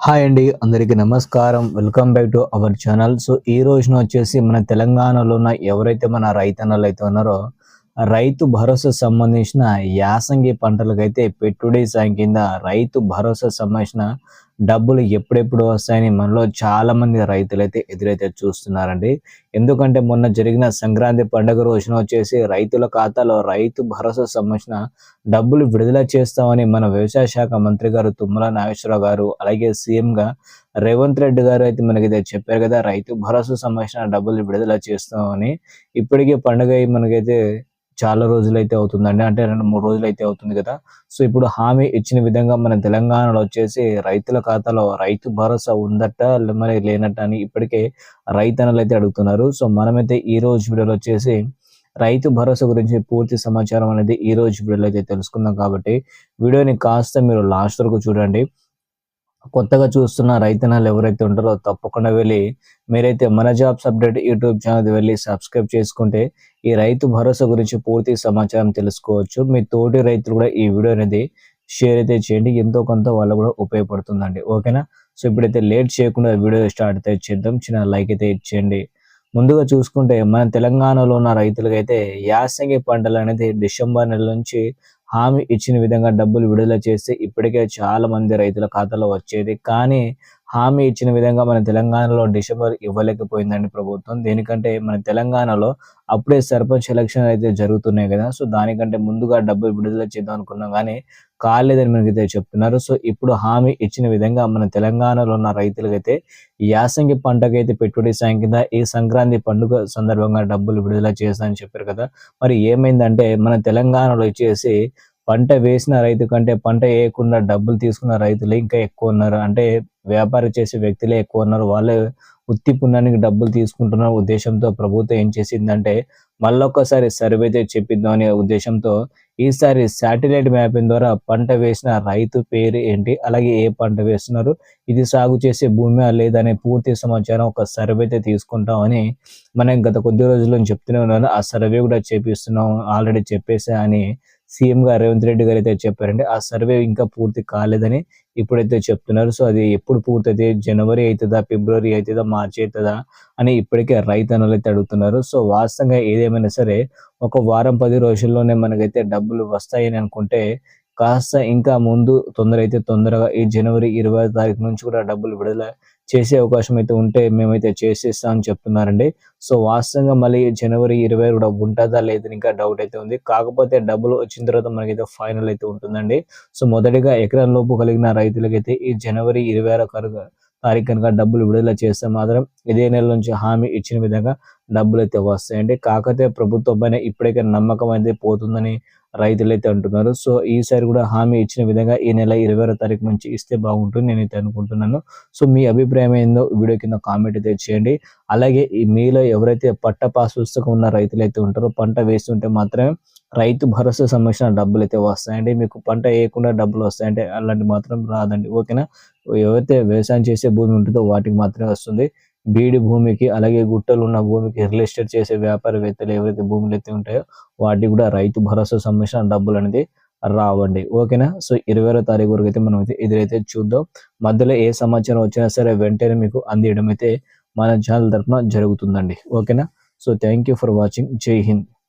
Hi అండి అందరికీ నమస్కారం. Welcome back to our channel. So ఈ రోజున వచ్చేసి మన తెలంగాణలో ఉన్న ఎవరైతే మన రైతన్నలు అయితే ఉన్నారో రైతు భరోసా సంబంధించిన యాసంగి పంటలకైతే పెట్టుబడి సాయం కింద రైతు భరోసా సంబంధించిన డబ్బులు ఎప్పుడెప్పుడు వస్తాయని మనలో చాలా మంది రైతులైతే ఎదురైతే చూస్తున్నారండి. ఎందుకంటే మొన్న జరిగిన సంక్రాంతి పండుగ రోజున వచ్చేసి రైతుల ఖాతాలో రైతు భరోసా సంబంధించిన డబ్బులు విడుదల చేస్తామని మన వ్యవసాయ శాఖ మంత్రి గారు తుమ్మల నాగేశ్వరరావు గారు అలాగే సీఎంగా రేవంత్ రెడ్డి గారు అయితే మనకైతే చెప్పారు కదా రైతు భరోసా సంబంధించిన డబ్బులు విడుదల చేస్తామని. ఇప్పటికే పండుగ మనకైతే చాలా రోజులు అయితే అవుతుందండి. అంటే రెండు మూడు రోజులు అయితే అవుతుంది కదా. సో ఇప్పుడు హామీ ఇచ్చిన విధంగా మన తెలంగాణలో వచ్చేసి రైతుల ఖాతాలో రైతు భరోసా ఉందట మరి లేనట్ట అని ఇప్పటికే రైతన్నలు అయితే అడుగుతున్నారు. సో మనమైతే ఈ రోజు వీడియోలో వచ్చేసి రైతు భరోసా గురించి పూర్తి సమాచారం అనేది ఈ రోజు వీడియోలో అయితే తెలుసుకుందాం కాబట్టి వీడియోని కాస్త మీరు లాస్ట్ వరకు చూడండి. కొత్తగా చూస్తున్న రైతనాలు ఎవరైతే ఉంటారో తప్పకుండా వెళ్ళి మీరైతే మన జాబ్స్ అప్డేట్ యూట్యూబ్ ఛానల్ వెళ్ళి సబ్స్క్రైబ్ చేసుకుంటే ఈ రైతు భరోసా గురించి పూర్తి సమాచారం తెలుసుకోవచ్చు. మీ తోటి రైతులు కూడా ఈ వీడియో అనేది షేర్ అయితే చేయండి. ఎంతో కొంత వాళ్ళు కూడా ఉపయోగపడుతుందండి. ఓకేనా? సో ఇప్పుడైతే లేట్ చేయకుండా వీడియో స్టార్ట్ అయితే చేద్దాం. చిన్న లైక్ అయితే ఇచ్చేయండి. ముందుగా చూసుకుంటే మన తెలంగాణలో ఉన్న రైతులకైతే యాసంగి పంటలు అనేది డిసెంబర్ నెల నుంచి హామీ ఇచ్చిన విధంగా డబ్బులు విడుదల చేస్తే ఇప్పటికే చాలా మంది రైతుల ఖాతాలో వచ్చేది. కానీ హామీ ఇచ్చిన విధంగా మన తెలంగాణలో డిసెంబర్ ఇవ్వలేకపోయిందండి ప్రభుత్వం. దేనికంటే మన తెలంగాణలో అప్పుడే సర్పంచ్ ఎలక్షన్ అయితే జరుగుతున్నాయి కదా. సో దానికంటే ముందుగా డబ్బులు విడుదల చేద్దాం అనుకున్నాం కానీ కాలేదని మనకైతే చెప్తున్నారు. సో ఇప్పుడు హామీ ఇచ్చిన విధంగా మన తెలంగాణలో ఉన్న రైతులకైతే యాసంగి పంటకైతే పెట్టుబడి సాయం కింద ఈ సంక్రాంతి పండుగ సందర్భంగా డబ్బులు విడుదల చేస్తానని చెప్పారు కదా. మరి ఏమైందంటే మన తెలంగాణలో వచ్చేసి పంట వేసిన రైతు కంటే పంట వేయకుండా డబ్బులు తీసుకున్న రైతులు ఇంకా ఎక్కువ ఉన్నారు. అంటే వ్యాపారం చేసే వ్యక్తులే ఎక్కువ ఉన్నారు. వాళ్ళే ఉత్తి పుణ్యానికి డబ్బులు తీసుకుంటున్న ఉద్దేశంతో ప్రభుత్వం ఏం చేసిందంటే మళ్ళొక్కసారి సర్వే అయితే చెప్పిద్దాం అనే ఉద్దేశంతో ఈసారి శాటిలైట్ మ్యాపింగ్ ద్వారా పంట వేసిన రైతు పేరు ఏంటి అలాగే ఏ పంట వేస్తున్నారు ఇది సాగు చేసే భూమి లేదనే పూర్తి సమాచారం ఒక సర్వే అయితే తీసుకుంటామని మనం గత కొద్ది రోజుల్లో చెప్తూనే ఉన్నాను. ఆ సర్వే కూడా చేపిస్తున్నాం ఆల్రెడీ చెప్పేసా అని సీఎం గారు రేవంత్ రెడ్డి గారు అయితే చెప్పారండి ఆ సర్వే ఇంకా పూర్తి కాలేదని ఇప్పుడైతే చెప్తున్నారు. సో అది ఎప్పుడు పూర్తయితే జనవరి అవుతుందా ఫిబ్రవరి అవుతుందా మార్చి అవుతుందా అని ఇప్పటికే రైతన్నలు అయితే అడుగుతున్నారు. సో వాస్తవంగా ఏదేమైనా సరే ఒక వారం పది రోజుల్లోనే మనకైతే డబ్బులు వస్తాయని అనుకుంటే కాస్త ఇంకా ముందు తొందర అయితే తొందరగా ఈ జనవరి ఇరవై తారీఖు నుంచి కూడా డబ్బులు విడుదల చేసే అవకాశం అయితే ఉంటే మేమైతే చేసేస్తామని చెప్తున్నారండి. సో వాస్తవంగా మళ్ళీ జనవరి ఇరవై కూడా ఉంటుందా లేదని ఇంకా డౌట్ అయితే ఉంది. కాకపోతే డబ్బులు వచ్చిన తర్వాత మనకైతే ఫైనల్ అయితే ఉంటుందండి. సో మొదటిగా ఎకరం లోపు కలిగిన రైతులకైతే ఈ జనవరి ఇరవై ఆరో తారీఖు కనుక డబ్బులు విడుదల చేస్తే మాత్రం ఇదే నెల నుంచి హామీ ఇచ్చిన విధంగా డబ్బులు అయితే వస్తాయండి. కాకపోతే ప్రభుత్వం పైన ఇప్పటికే నమ్మకం అయితే పోతుందని రైతులు అయితే అంటున్నారు. సో ఈసారి కూడా హామీ ఇచ్చిన విధంగా ఈ నెల ఇరవై తారీఖు నుంచి ఇస్తే బాగుంటుంది నేనైతే అనుకుంటున్నాను. సో మీ అభిప్రాయం ఏందో వీడియో కింద కామెంట్ అయితే చేయండి. అలాగే ఈ మీలో ఎవరైతే పట్ట పాస్ పుస్తకం ఉన్న రైతులు అయితే ఉంటారో పంట వేస్తుంటే మాత్రమే రైతు భరోసా సంబంధించిన డబ్బులు అయితే వస్తాయండి. మీకు పంట వేయకుండా డబ్బులు వస్తాయంటే అలాంటి మాత్రం రాదండి. ఓకేనా? ఎవరైతే వ్యవసాయం చేసే భూమి ఉంటుందో వాటికి మాత్రమే వస్తుంది. బీడి భూమికి అలాగే గుట్టలు ఉన్న భూమికి రియల్ ఎస్టేట్ చేసే వ్యాపారవేత్తలు ఎవరైతే భూములు అయితే ఉంటాయో వాటికి కూడా రైతు భరోసా సంబంధించిన డబ్బులు అనేది రావండి. ఓకేనా? సో ఇరవై తారీఖు వరకు అయితే మనం అయితే ఎదురైతే చూద్దాం. మధ్యలో ఏ సమాచారం వచ్చినా సరే వెంటనే మీకు అందియడం అయితే మన ఛానల్ తరఫున జరుగుతుందండి. ఓకేనా? So thank you for watching. జై హింద్.